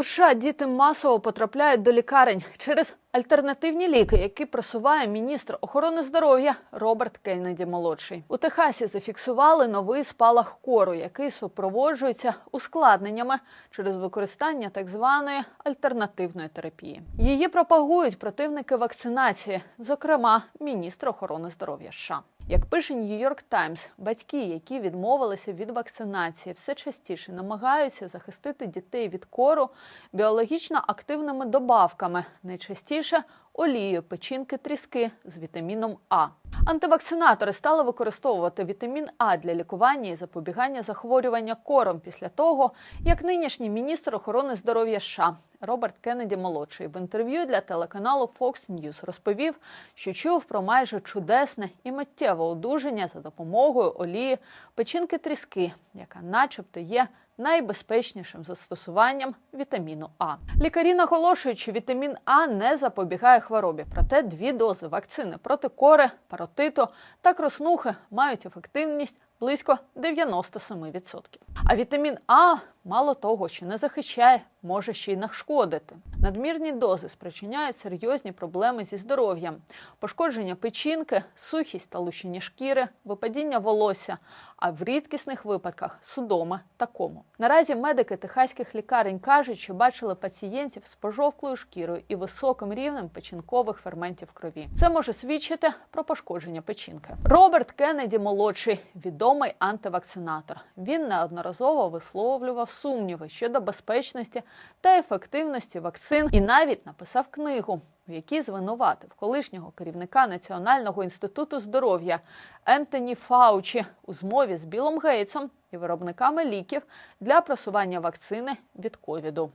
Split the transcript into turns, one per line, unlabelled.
У США діти масово потрапляють до лікарень через альтернативні ліки, які просуває міністр охорони здоров'я Роберт Кеннеді молодший. У Техасі зафіксували новий спалах кору, який супроводжується ускладненнями через використання так званої альтернативної терапії. Її пропагують противники вакцинації, зокрема міністр охорони здоров'я США. Як пише Нью-Йорк Таймс, батьки, які відмовилися від вакцинації, все частіше намагаються захистити дітей від кору біологічно активними добавками, найчастіше олією печінки тріски з вітаміном А. Антивакцинатори стали використовувати вітамін А для лікування і запобігання захворювання кором після того, як нинішній міністр охорони здоров'я США Роберт Кеннеді молодший в інтерв'ю для телеканалу Fox News розповів, що чув про майже чудесне і миттєве одужання за допомогою олії печінки тріски, яка, начебто, є найбезпечнішим застосуванням вітаміну А. Лікарі наголошують, що вітамін А не запобігає хворобі, проте дві дози вакцини проти кори, паротиту та краснухи мають ефективність близько 97%. А вітамін А мало того, що не захищає, може ще й нашкодити. Надмірні дози спричиняють серйозні проблеми зі здоров'ям, пошкодження печінки, сухість та лущення шкіри, випадіння волосся, а в рідкісних випадках судоми та кому. Наразі медики техаських лікарень кажуть, що бачили пацієнтів з пожовклою шкірою і високим рівнем печінкових ферментів крові. Це може свідчити про пошкодження печінки. Роберт Кеннеді молодший, відомий антивакцинатор. Він неодноразово висловлював сумніви щодо безпечності та ефективності вакцин і навіть написав книгу, в якій звинуватив колишнього керівника Національного інституту здоров'я Ентоні Фаучі у змові з Білом Гейтсом і виробниками ліків для просування вакцини від ковіду.